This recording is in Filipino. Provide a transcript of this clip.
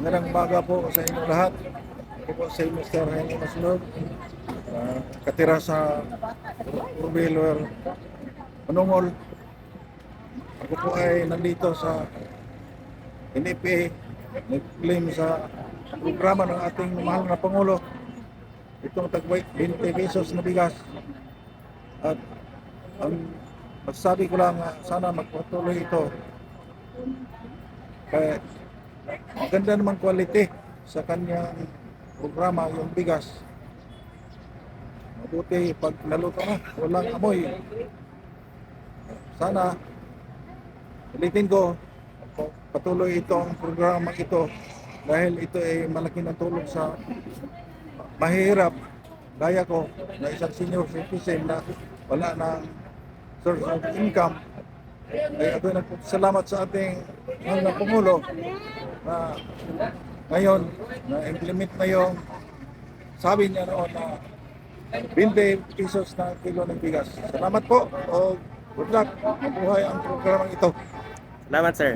Magandang umaga po sa inyo lahat. Ako po si Mr. Henry Maslog. Uh, katira sa Urbilwer Manungol. Ako po ay nandito sa NFA nag-claim sa programa ng ating mahal na Pangulo. Itong tagway 20 pesos na bigas. At ang masasabi ko lang ah, sana magpatuloy ito. Kaya maganda naman quality sa kanyang programa yung bigas. Mabuti pag naluto na, walang amoy. Sana ulitin ko patuloy itong programa ito dahil ito ay malaki na tulong sa mahirap gaya ko na isang senior citizen na wala ng source of income ay ako nagpapasalamat sa ating mahal na Pangulo na ngayon na implement na yung sabi niya noon na 20 pesos na kilo ng bigas. Salamat po o good luck. Mabuhay ang programang ito. Salamat, sir.